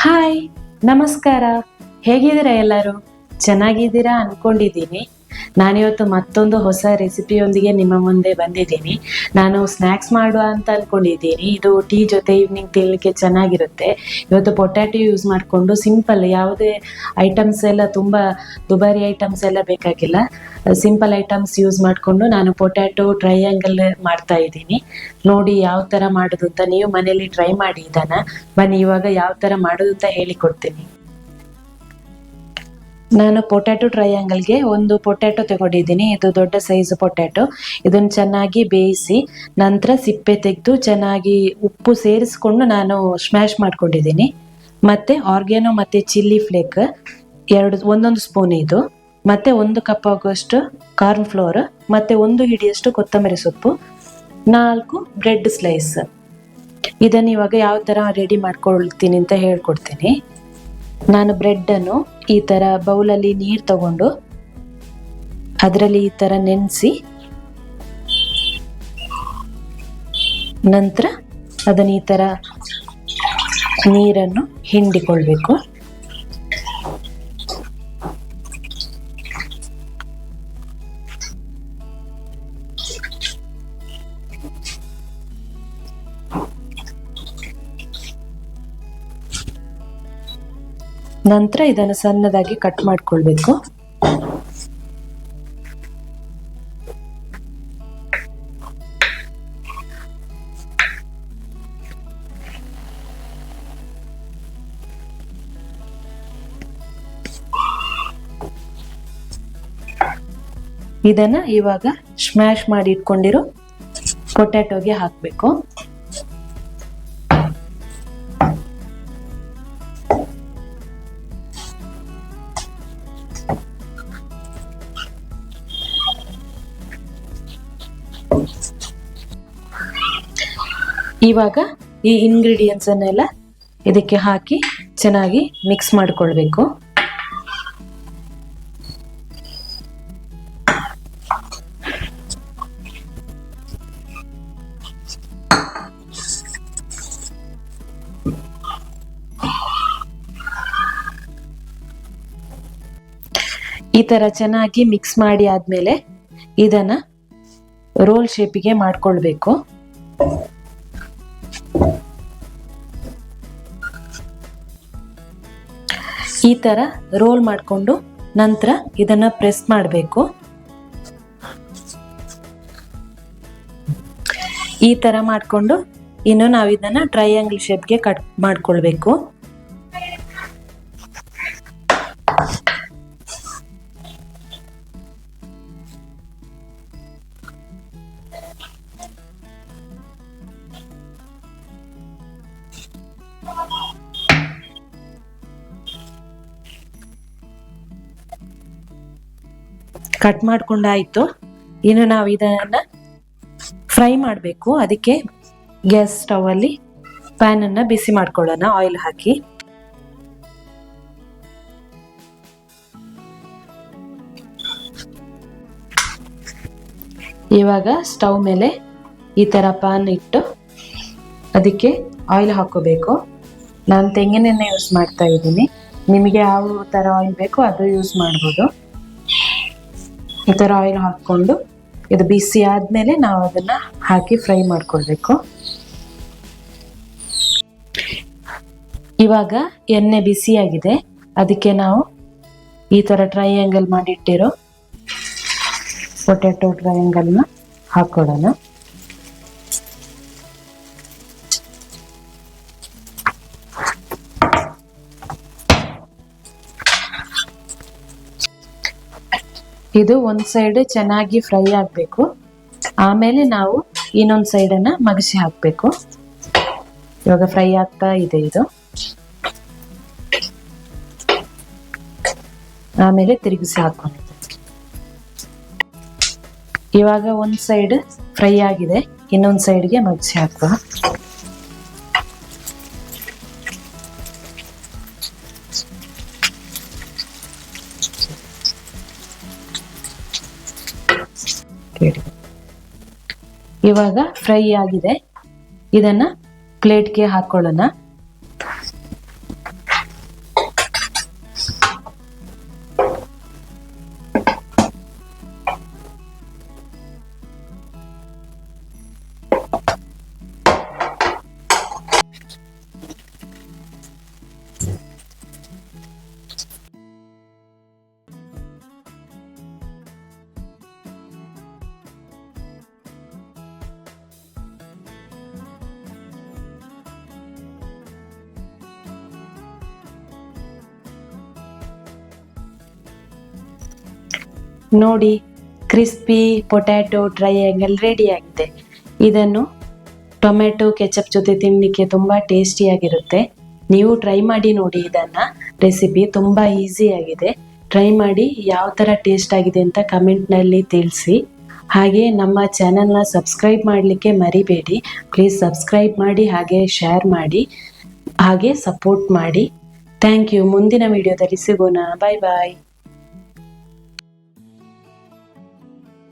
Hi ನಮಸ್ಕಾರ. ಹೇಗಿದ್ದೀರಾ ಎಲ್ಲರೂ? ಚೆನ್ನಾಗಿದ್ದೀರಾ ಅನ್ಕೊಂಡಿದ್ದೀನಿ. ನಾನಿವತ್ತು ಮತ್ತೊಂದು ಹೊಸ ರೆಸಿಪಿಯೊಂದಿಗೆ ನಿಮ್ಮ ಮುಂದೆ ಬಂದಿದ್ದೀನಿ. ನಾನು ಸ್ನ್ಯಾಕ್ಸ್ ಮಾಡುವ ಅಂತ ಅನ್ಕೊಂಡಿದ್ದೀನಿ. ಇದು ಟೀ ಜೊತೆ ಈವ್ನಿಂಗ್ ತಿನ್ನಲಿಕ್ಕೆ ಚೆನ್ನಾಗಿರುತ್ತೆ. ಇವತ್ತು ಪೊಟ್ಯಾಟೊ ಯೂಸ್ ಮಾಡಿಕೊಂಡು ಸಿಂಪಲ್ ಯಾವುದೇ ಐಟಮ್ಸ್ ಎಲ್ಲ ತುಂಬ ದುಬಾರಿ ಐಟಮ್ಸ್ ಎಲ್ಲ ಬೇಕಾಗಿಲ್ಲ. ಸಿಂಪಲ್ ಐಟಮ್ಸ್ ಯೂಸ್ ಮಾಡಿಕೊಂಡು ನಾನು ಪೊಟ್ಯಾಟೊ ಟ್ರೈಯಾಂಗಲ್ ಮಾಡ್ತಾ ಇದ್ದೀನಿ. ನೋಡಿ ಯಾವ ಥರ ಮಾಡೋದು ಅಂತ ನೀವು ಮನೇಲಿ ಟ್ರೈ ಮಾಡಿ ಇದನ್ನು. ಬನ್ನಿ ಇವಾಗ ಯಾವ ಥರ ಮಾಡೋದು ಅಂತ ಹೇಳಿಕೊಡ್ತೀನಿ. ನಾನು ಪೊಟ್ಯಾಟೊ ಟ್ರಯಾಂಗಲ್ಗೆ ಒಂದು ಪೊಟ್ಯಾಟೊ ತಗೊಂಡಿದ್ದೀನಿ. ಇದು ದೊಡ್ಡ ಸೈಜ್ ಪೊಟ್ಯಾಟೊ. ಇದನ್ನು ಚೆನ್ನಾಗಿ ಬೇಯಿಸಿ ನಂತರ ಸಿಪ್ಪೆ ತೆಗೆದು ಚೆನ್ನಾಗಿ ಉಪ್ಪು ಸೇರಿಸ್ಕೊಂಡು ನಾನು ಸ್ಮ್ಯಾಶ್ ಮಾಡ್ಕೊಂಡಿದ್ದೀನಿ. ಮತ್ತೆ ಆರ್ಗ್ಯಾನೋ ಮತ್ತೆ ಚಿಲ್ಲಿ ಫ್ಲೇಕ್ ಎರಡು, ಒಂದೊಂದು ಸ್ಪೂನ್ ಇದು. ಮತ್ತೆ ಒಂದು ಕಪ್ ಆಗುವಷ್ಟು ಕಾರ್ನ್ ಫ್ಲೋರ್, ಮತ್ತೆ ಒಂದು ಹಿಡಿಯಷ್ಟು ಕೊತ್ತಂಬರಿ ಸೊಪ್ಪು, ನಾಲ್ಕು ಬ್ರೆಡ್ ಸ್ಲೈಸ್. ಇದನ್ನು ಇವಾಗ ಯಾವ ಥರ ರೆಡಿ ಮಾಡ್ಕೊಳ್ತೀನಿ ಅಂತ ಹೇಳ್ಕೊಡ್ತೀನಿ. ನಾನು ಬ್ರೆಡ್ಡನ್ನು ಈ ಥರ ಬೌಲಲ್ಲಿ ನೀರು ತಗೊಂಡು ಅದರಲ್ಲಿ ಈ ಥರ ನೆನೆಸಿ ನಂತರ ಅದನ್ನು ಈ ಥರ ನೀರನ್ನು ಹಿಂಡಿಕೊಳ್ಬೇಕು. ನಂತರ ಇದನ್ನು ಸಣ್ಣದಾಗಿ ಕಟ್ ಮಾಡ್ಕೊಳ್ಬೇಕು. ಇದನ್ನ ಇವಾಗ ಸ್ಮ್ಯಾಶ್ ಮಾಡಿ ಇಟ್ಕೊಂಡಿರೋ ಪೊಟ್ಯಾಟೊಗೆ ಹಾಕಬೇಕು. ಇವಾಗ ಈ ಇನ್ಗ್ರೀಡಿಯೆಂಟ್ಸನ್ನೆಲ್ಲ ಇದಕ್ಕೆ ಹಾಕಿ ಚೆನ್ನಾಗಿ ಮಿಕ್ಸ್ ಮಾಡಿಕೊಳ್ಬೇಕು. ಈ ತರ ಚೆನ್ನಾಗಿ ಮಿಕ್ಸ್ ಮಾಡಿ ಆದಮೇಲೆ ಇದನ್ನ ರೋಲ್ ಶೇಪಿಗೆ ಮಾಡ್ಕೊಳ್ಬೇಕು. ಈ ತರ ರೋಲ್ ಮಾಡಿಕೊಂಡು ನಂತರ ಇದನ್ನ ಪ್ರೆಸ್ ಮಾಡಬೇಕು. ಈ ತರ ಮಾಡಿಕೊಂಡು ಇನ್ನು ನಾವು ಇದನ್ನ ಟ್ರಯಾಂಗಲ್ ಶೇಪ್ಗೆ ಕಟ್ ಮಾಡ್ಕೊಳ್ಬೇಕು. ಕಟ್ ಮಾಡ್ಕೊಂಡಾಯ್ತು. ಇನ್ನು ನಾವು ಇದನ್ನ ಫ್ರೈ ಮಾಡಬೇಕು. ಅದಕ್ಕೆ ಗ್ಯಾಸ್ ಸ್ಟವ್ ಅಲ್ಲಿ ಪ್ಯಾನ್ ಅನ್ನ ಬಿಸಿ ಮಾಡ್ಕೊಳ್ಳೋಣ ಆಯಿಲ್ ಹಾಕಿ. ಇವಾಗ ಸ್ಟವ್ ಮೇಲೆ ಈ ತರ ಪ್ಯಾನ್ ಇಟ್ಟು ಅದಕ್ಕೆ ಆಯಿಲ್ ಹಾಕೋಬೇಕು ನಾನು ತೆಂಗಿನೆಣ್ಣೆ ಯೂಸ್ ಮಾಡ್ತಾ ಇದ್ದೀನಿ. ನಿಮಗೆ ಯಾವ ತರ ಆಯಿಲ್ ಬೇಕೋ ಅದು ಯೂಸ್ ಮಾಡ್ಬೋದು. ಈ ಥರ ಆಯಿಲ್ ಹಾಕ್ಕೊಂಡು, ಇದು ಬಿಸಿ ಆದಮೇಲೆ ನಾವು ಅದನ್ನು ಹಾಕಿ ಫ್ರೈ ಮಾಡ್ಕೊಳ್ಬೇಕು. ಇವಾಗ ಎಣ್ಣೆ ಬಿಸಿಯಾಗಿದೆ ಅದಕ್ಕೆ ನಾವು ಈ ಥರ ಟ್ರಯಾಂಗಲ್ ಮಾಡಿಟ್ಟಿರೋ ಪೊಟ್ಯಾಟೊ ಟ್ರಯಾಂಗಲ್ನ ಹಾಕೊಳ್ಳೋಣ ಇದು ಒಂದು ಸೈಡ್ ಚೆನ್ನಾಗಿ ಫ್ರೈ ಆಗಬೇಕು. ಆಮೇಲೆ ನಾವು ಇನ್ನೊಂದು ಸೈಡನ್ನ ಮಗಸಿ ಹಾಕಬೇಕು. ಇವಾಗ ಫ್ರೈ ಆಗ್ತಾ ಇದೆ ಇದು. ಆಮೇಲೆ ತಿರುಗಿಸಿ ಹಾಕೋಣ. ಇವಾಗ ಒಂದು ಸೈಡ್ ಫ್ರೈ ಆಗಿದೆ. ಇನ್ನೊಂದು ಸೈಡ್ಗೆ ಮಗಸಿ ಹಾಕುವ ಇವಾಗ ಫ್ರೈ ಆಗಿದೆ. ಇದನ್ನ ಪ್ಲೇಟ್ಗೆ ಹಾಕೊಳ್ಳೋಣ. ನೋಡಿ ಕ್ರಿಸ್ಪಿ ಪೊಟ್ಯಾಟೊ ರೆಡಿ ಆಗಿದೆ. ಇದನ್ನು ಟೊಮೆಟೊ ಕೆಚಪ್ ಜೊತೆ ತಿನ್ನಲಿಕ್ಕೆ ತುಂಬ ಟೇಸ್ಟಿಯಾಗಿರುತ್ತೆ ನೀವು ಟ್ರೈ ಮಾಡಿ ನೋಡಿ ಇದನ್ನು. ರೆಸಿಪಿ ತುಂಬ ಈಸಿಯಾಗಿದೆ ಟ್ರೈ ಮಾಡಿ ಯಾವ ಥರ ಟೇಸ್ಟ್ ಆಗಿದೆ ಅಂತ ಕಮೆಂಟ್ನಲ್ಲಿ ತಿಳಿಸಿ. ಹಾಗೆ ನಮ್ಮ ಚಾನಲ್ನ ಸಬ್ಸ್ಕ್ರೈಬ್ ಮಾಡಲಿಕ್ಕೆ ಮರಿಬೇಡಿ. ಪ್ಲೀಸ್ ಸಬ್ಸ್ಕ್ರೈಬ್ ಮಾಡಿ, ಹಾಗೆ ಶೇರ್ ಮಾಡಿ, ಹಾಗೆ ಸಪೋರ್ಟ್ ಮಾಡಿ. ಥ್ಯಾಂಕ್ ಯು ಮುಂದಿನ ವಿಡಿಯೋದಲ್ಲಿ ಸಿಗೋಣ. ಬಾಯ್ ಬಾಯ್